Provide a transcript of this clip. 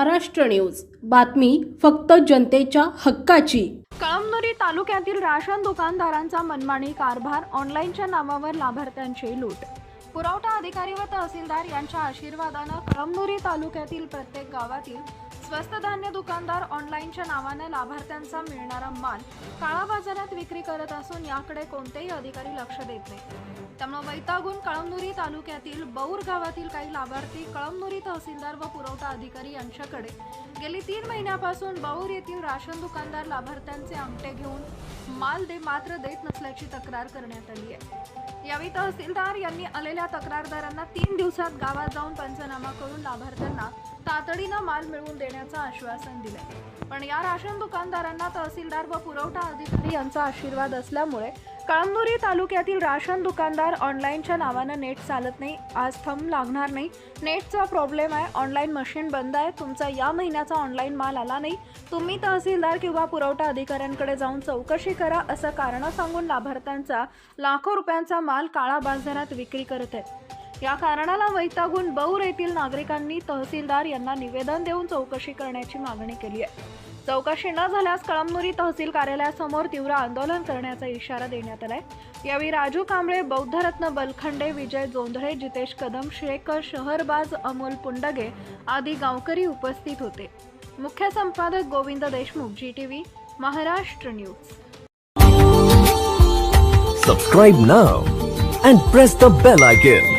Maharashtra news. बातमी फक्त जनतेच्या हक्काची. कळमनुरी तालुक्यातील राशन दुकानदारांचा मनमानी कारभार ऑनलाईनच्या नावावर लाभार्थ्यांची लूट. पुरवठा अधिकारी व तहसीलदार यांच्या आशीर्वादानं कळमनुरी तालुक्यातील प्रत्येक गावातील स्वस्त धान्य दुकानदार ऑनलाईनच्या नावानं लाभार्थ्यांचा मिळणारा माल काळा बाजारात विक्री करत असून याकडे कोणतेही अधिकारी लक्ष देत नाही त्यामुळे वैतागून कळमनुरी तालुक्यातील बौर गावातील काही लाभार्थी कळमनुरी तहसीलदार व पुरवठा अधिकारी यांच्याकडे गेली तीन महिन्यापासून बौर येथील राशन दुकानदार लाभार्थ्यांचे आमटे घेऊन माल दे मात्र देत नसल्याची तक्रार करण्यात आली आहे. यावेळी तहसीलदार यांनी आलेल्या तक्रारदारांना तीन दिवसात गावात जाऊन पंचनामा करून लाभार्थ्यांना तातडीनं माल मिळवून देण्याचं आश्वासन दिलं पण या राशन दुकानदारांना तहसीलदार व पुरवठा अधिकारी यांचा आशीर्वाद असल्यामुळे कळमनुरी तालुक्यातील राशन दुकानदार ऑनलाईनच्या नावानं नेट चालत नाही आज थंब लागणार नाही. नेटचा प्रॉब्लेम आहे ऑनलाईन मशीन बंद आहे तुमचा या महिन्याचा ऑनलाईन माल आला नाही. तुम्ही तहसीलदार किंवा पुरवठा अधिकाऱ्यांकडे जाऊन चौकशी करा असं कारणं सांगून लाभार्थ्यांचा लाखो रुपयांचा माल काळा बाजारात विक्री करत आहेत. या कारणाला वैतागून बौर येथील नागरिकांनी तहसीलदार यांना निवेदन देऊन चौकशी करण्याची मागणी केली आहे. चौकशी न झाल्यास कळमनुरी तहसील कार्यालयासमोर तीव्र आंदोलन करण्याचा इशारा देण्यात आलाय. यावेळी राजू कांबळे बौद्धरत्न बलखंडे विजय जोंधळे जितेश कदम शेखर शहरबाज अमोल पुंडगे आदी गावकरी उपस्थित होते. मुख्य संपादक Govind Deshmukh ji TV Maharashtra news. Subscribe now and press the bell icon